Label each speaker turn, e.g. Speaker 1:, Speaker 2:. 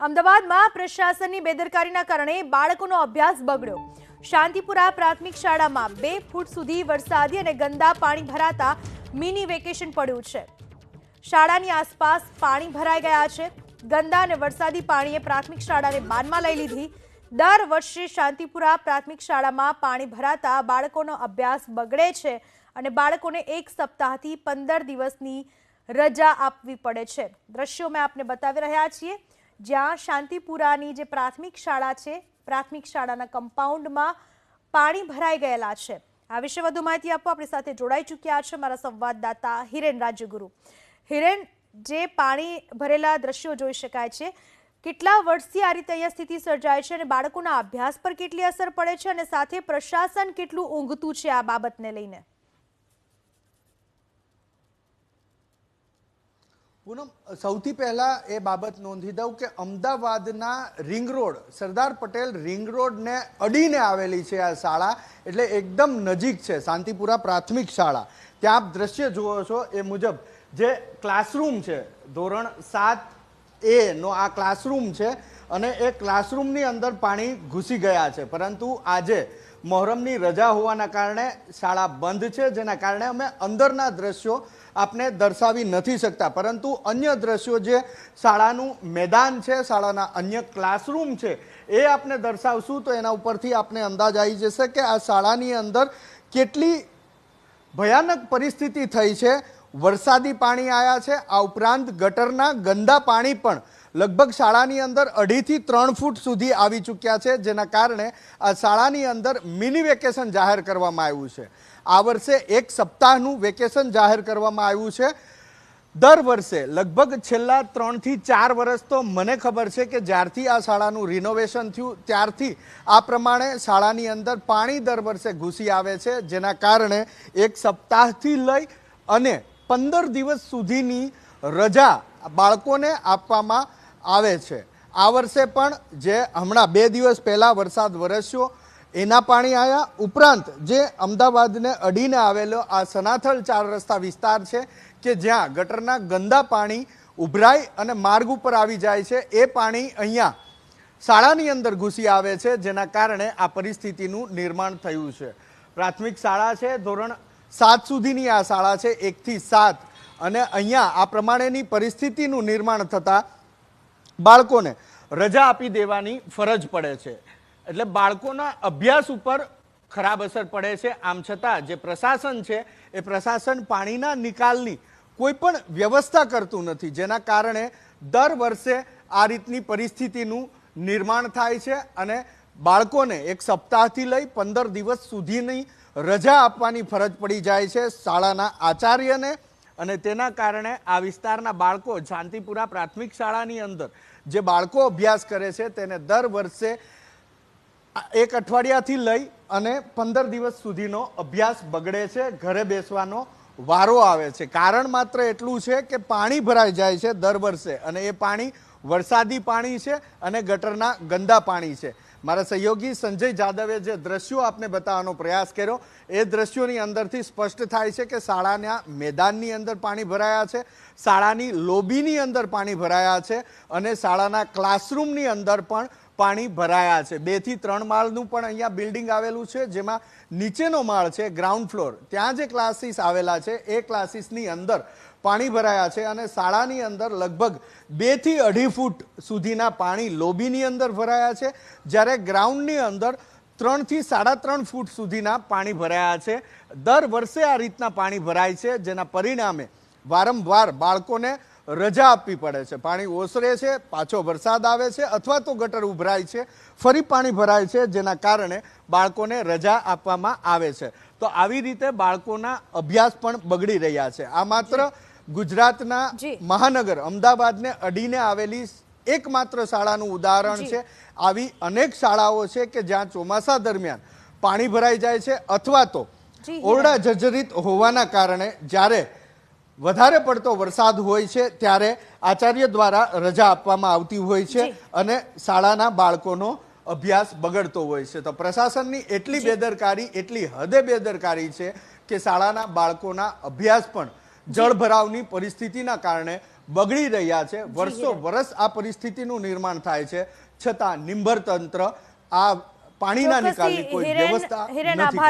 Speaker 1: અમદાવાદમાં પ્રશાસનની બેદરકારીના કારણે બાળકોનો અભ્યાસ બગડ્યો. શાંતિપુરા પ્રાથમિક શાળામાં બે ફૂટ સુધી વરસાદી અને ગંદા પાણી ભરાતા મિની વેકેશન પડ્યું છે. શાળાની આસપાસ પાણી ભરાઈ ગયા છે. ગંદા અને વરસાદી પાણીએ પ્રાથમિક શાળાને બાનમાં લઈ લીધી. દર વર્ષે શાંતિપુરા પ્રાથમિક શાળામાં પાણી ભરાતા બાળકોનો અભ્યાસ બગડે છે અને બાળકોને એક સપ્તાહથી પંદર દિવસની રજા આપવી પડે છે. દ્રશ્યો મેં આપને બતાવી રહ્યા છીએ. જ્યાં શાંતિપુરાની જે પ્રાથમિક શાળા છે, પ્રાથમિક શાળાના કમ્પાઉન્ડમાં પાણી ભરાઈ ગયેલા છે. આ વિશે વધુ માહિતી આપવા આપણી સાથે જોડાઈ ચૂક્યા છે મારા સંવાદદાતા હિરેન રાજ્યગુરુ. હિરેન, જે પાણી ભરેલા દ્રશ્યો જોઈ શકાય છે, કેટલા વર્ષથી આ રીતે અહીંયા સ્થિતિ સર્જાય છે અને બાળકોના અભ્યાસ પર કેટલી અસર પડે છે અને સાથે પ્રશાસન કેટલું ઊંઘતું છે આ બાબતને લઈને?
Speaker 2: પૂનમ, સૌથી પહેલા એ બાબત નોંધી દઉં કે અમદાવાદના ring road, Sardar Patel ring રોડને અડીને આવેલી છે આ શાળા, એટલે એકદમ નજીક છે, શાંતિપુરા પ્રાથમિક શાળા. ત્યાં આપ દ્રશ્ય જુઓ છો એ મુજબ, જે ક્લાસરૂમ છે, ધોરણ સાત એ નો આ ક્લાસરૂમ છે, અને એ ક્લાસરૂમની અંદર પાણી ઘૂસી ગયા છે. પરંતુ આજે મોહરમની રજા હોવાના કારણે શાળા બંધ છે, જેના કારણે અમે અંદરના દ્રશ્યો આપને દર્શાવી નથી શકતા. પરંતુ અન્ય દ્રશ્યો જે શાળાનું મેદાન છે, શાળાના અન્ય ક્લાસરૂમ છે, એ આપણે દર્શાવશું તો એના ઉપરથી આપણે અંદાજ આવી જશે કે આ શાળાની અંદર કેટલી ભયાનક પરિસ્થિતિ થઈ છે. વરસાદી પાણી આવ્યા છે, આ ઉપરાંત ગટરના ગંદા પાણી પણ લગભગ શાળાની અંદર અઢીથી ત્રણ ફૂટ સુધી આવી ચૂક્યા છે, જેના કારણે આ શાળાની અંદર મિની વેકેશન જાહેર કરવામાં આવ્યું છે. આ વર્ષે એક સપ્તાહનું વેકેશન જાહેર કરવામાં આવ્યું છે. દર વર્ષે, લગભગ છેલ્લા ત્રણથી ચાર વર્ષ તો મને ખબર છે કે જ્યારથી આ શાળાનું રિનોવેશન થયું, ત્યારથી આ પ્રમાણે શાળાની અંદર પાણી દર વર્ષે ઘૂસી આવે છે, જેના કારણે એક સપ્તાહથી લઈ અને પંદર દિવસ સુધીની રજા બાળકોને આપવામાં આવે છે. આ વર્ષે પણ જે હમણાં બે દિવસ પહેલાં વરસાદ વરસ્યો, એના પાણી આવ્યા ઉપરાંત જે અમદાવાદને અડીને આવેલો આ સનાથલ ચાર રસ્તા વિસ્તાર છે કે જ્યાં ગટરના ગંદા પાણી ઉભરાય અને માર્ગ ઉપર આવી જાય છે, એ પાણી અહીંયા શાળાની અંદર ઘૂસી આવે છે, જેના કારણે આ પરિસ્થિતિનું નિર્માણ થયું છે. પ્રાથમિક શાળા છે, ધોરણ સાત સુધીની આ શાળા છે એકથી સાત. અને અહીંયા આ પ્રમાણેની પરિસ્થિતિનું નિર્માણ થતાં બાળકોને રજા આપી દેવાની ફરજ પડે છે. એટલે બાળકોના અભ્યાસ ઉપર ખરાબ અસર પડે છે. આમ છતાં જે પ્રશાસન છે, એ પ્રશાસન પાણીના નિકાલની કોઈ પણ વ્યવસ્થા કરતું નથી. જેના કારણે દર વર્ષે આ રીતની પરિસ્થિતિનું નિર્માણ થાય છે અને બાળકોને એક સપ્તાહથી લઈ પંદર દિવસ સુધીની રજા આપવાની ફરજ પડી જાય છે. શાળાના આચાર્યને અને તેના કારણે આ વિસ્તારના બાળકો શાંતિપુરા પ્રાથમિક શાળાની અંદર જે બાળકો અભ્યાસ કરે છે તેને દર વર્ષે એક અઠવાડિયાથી લઈ અને પંદર દિવસ સુધીનો અભ્યાસ બગડે છે, ઘરે બેસવાનો વારો આવે છે. કારણ માત્ર એટલું છે કે પાણી ભરાઈ જાય છે દર વર્ષે અને એ પાણી વરસાદી પાણી છે અને ગટરના ગંદા પાણી છે. મારા સહયોગી સંજય જાદવે જે દ્રશ્યો આપને બતાવવાનો પ્રયાસ કર્યો, એ દ્રશ્યોની અંદરથી સ્પષ્ટ થાય છે કે શાળાના મેદાનની અંદર પાણી ભરાયા છે, શાળાની લોબીની અંદર પાણી ભરાયા છે અને શાળાના ક્લાસરૂમની અંદર પણ પાણી ભરાયા છે. બેથી ત્રણ માળનું પણ અહીંયા બિલ્ડિંગ આવેલું છે, જેમાં નીચેનો માળ છે ગ્રાઉન્ડ ફ્લોર ત્યાં જે ક્લાસીસ આવેલા છે, એ ક્લાસીસની અંદર પાણી ભરાયા છે અને શાળાની અંદર લગભગ બેથી અઢી ફૂટ સુધીના પાણી લોબીની અંદર ભરાયા છે. જ્યારે ગ્રાઉન્ડની અંદર ત્રણથી સાડા ત્રણ ફૂટ સુધીના પાણી ભરાયા છે. દર વર્ષે આ રીતના પાણી ભરાય છે, જેના પરિણામે વારંવાર બાળકોને રજા આપવી પડે છે. પાણી ઓસરે છે પાછો વરસાદ આવે છે અથવા તો ગટર ઉભરાય છે. ફરી પાણી ભરાય છે જેના કારણે બાળકોને રજા આપવામાં આવે છે. તો આવી રીતે બાળકોના અભ્યાસ પણ બગડી રહ્યા છે. આ માત્ર ગુજરાતના મહાનગર અમદાવાદને અડીને આવેલી એકમાત્ર શાળાનું ઉદાહરણ છે. આવી અનેક શાળાઓ છે કે જ્યાં ચોમાસા દરમિયાન પાણી ભરાઈ જાય છે અથવા તો ઓરડા જર્જરિત હોવાના કારણે જ્યારે વધારે પડતો વરસાદ હોય છે ત્યારે આચાર્ય દ્વારા રજા આપવામાં આવતી હોય છે અને શાળાના બાળકોનો અભ્યાસ બગડતો હોય છે. તો પ્રશાસનની એટલી બેદરકારી એટલી હદે બેદરકારી છે કે શાળાના બાળકોના અભ્યાસ પણ જળભરાવની પરિસ્થિતિના કારણે બગડી રહ્યા છે. વર્ષો. વર્ષ આ પરિસ્થિતિનું નિર્માણ થાય છે. છતાં નિંભર તંત્ર આ પાણીના નિકાલની કોઈ વ્યવસ્થા નથી